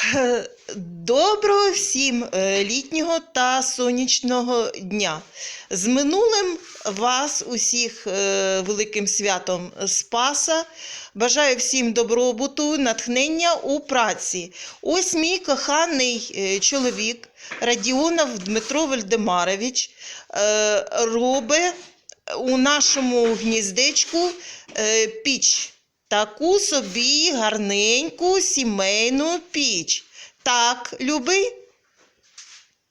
Доброго всім е, літнього та сонячного дня. З минулим вас усіх е, великим святом Спаса. Бажаю всім добробуту, натхнення у праці. Ось мій коханий е, чоловік Радіонов Дмитро Вальдемарович робить у нашому гніздечку піч Таку собі гарненьку сімейну піч. Так, любий?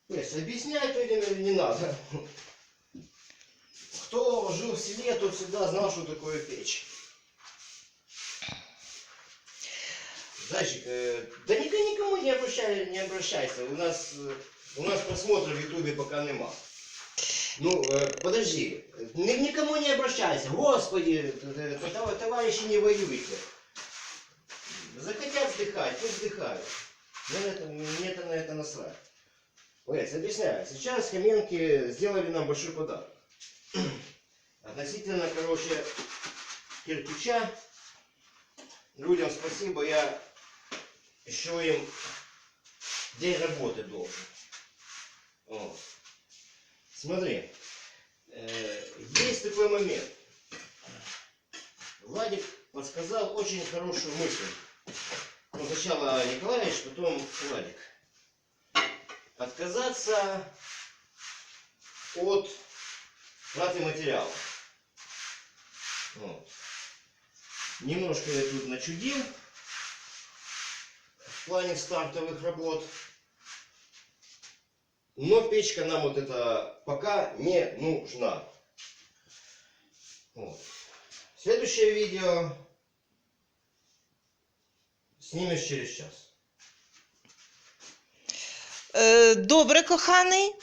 Нет, объяснять людям не надо. Кто жил в селе, тот всегда знал, что такое печь. Зайчик, э, да никому, никому не, обращай, не обращайся. У нас, э, у нас просмотров в Ютубе пока нема. Ну, подожди, ни- никому не обращайся. Господи, тов- товарищи не воюйте. Захотят вздыхать, пусть вздыхают. Мне, это, мне это на это насрать. Ой, объясняю. Сейчас Хоменки сделали нам большой подарок. Относительно, короче, кирпича. Людям спасибо, я еще им день работы должен. Вот. Смотри, э, есть такой момент. Владик подсказал очень хорошую мысль. Ну, сначала Николаевич, потом Владик. Отказаться от платы материала. Вот. Немножко я тут начудил в плане стартовых работ. Но печка нам вот это пока не нужна. Вот. Следующее видео снимешь через час. Е, Добре, коханий.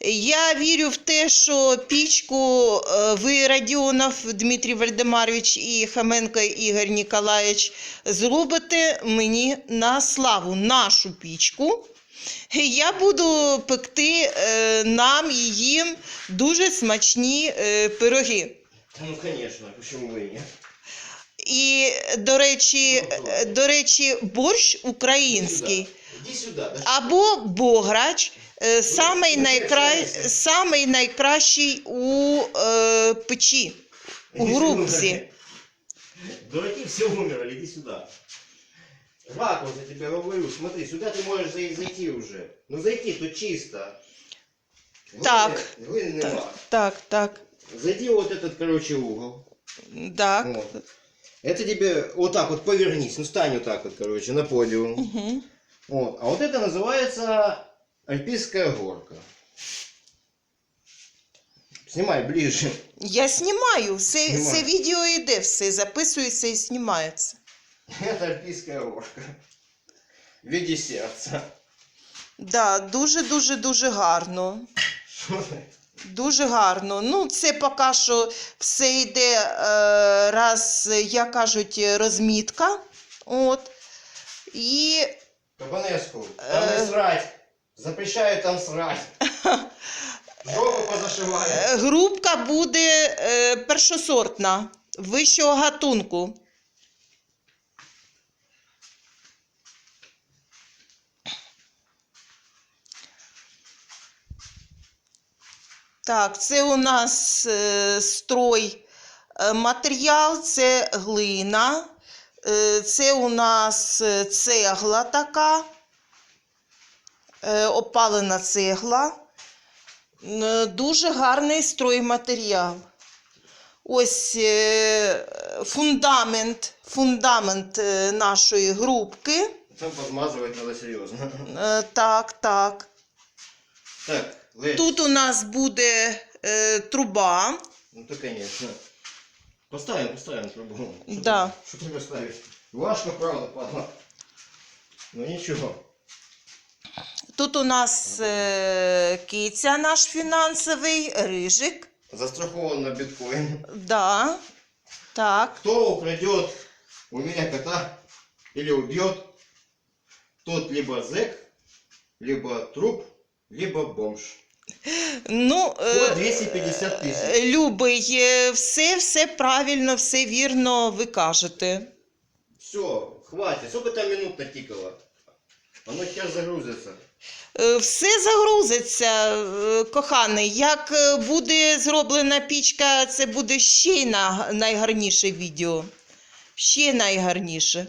Я вірю в те, що пічку е, ви, Радіонов Дмитрій Вальдемарович і Хаменко Ігор Ніколаєвич, зробите мені на славу нашу пічку. Я буду пекти е, нам і їм дуже смачні е, пироги. Ну конечно, почему бы и нет? І, до речі, е, до речі, борщ український. Иди сюда. Да Або бограч, е, самий, найкра... самий найкращий у е, печі, у грубці. Дураки все умерли, иди сюда. Ракурс, я тебе говорю, смотри, сюда ты можешь зай- зайти уже. Ну зайти тут чисто. Так. Вы нема. Так, так, Зайди вот этот, короче, угол. так. Вот. Это тебе вот так вот повернись, ну стань вот так вот, короче, на подиум. Угу. Вот. А вот это называется альпийская горка. Снимай ближе. Я знімаю, все, Знімай. все відео йде, все записується і знімається. Это альпийская горка. В виде сердца. Да, дуже, дуже, дуже гарно. Что ты? Дуже гарно. Ну, це поки що все йде, е, раз, як кажуть, розмітка. От. І Кабанеску, там не Э. срать. Запрещаю там срать. Жопу позашиваю. Е, Грубка буде е, першосортна, вищого гатунку. Так, це у нас е, строй е, матеріал, це глина, е, це у нас е, цегла така, е, опалена цегла. Е, Дуже гарний стройматеріал. Ось е, фундамент, фундамент е, нашої грубки. Там подмазывать надо серьезно. Е, Так, так. Так, Лесь, Тут у нас буде е, труба. ну то конечно. Поставим, поставим трубу. Да. ты- Что тебе ставить? Важко, правда, падла. Ну ничего. Тут у нас е, киця наш фінансовий, рижик. Застрахован на биткоин. Да. Так. Кто украдет у меня кота или убьет, тот либо зэк, либо труп, либо бомж. Ну, По е, 250 тисяч. е, Любий, е, все, все правильно, все вірно ви кажете. Все, хватит. Сколько там минут натикало? Воно зараз загрузиться. Е, Все загрузиться, е, коханий. Як е, буде зроблена пічка, це буде ще й найгарніше відео. Ще найгарніше.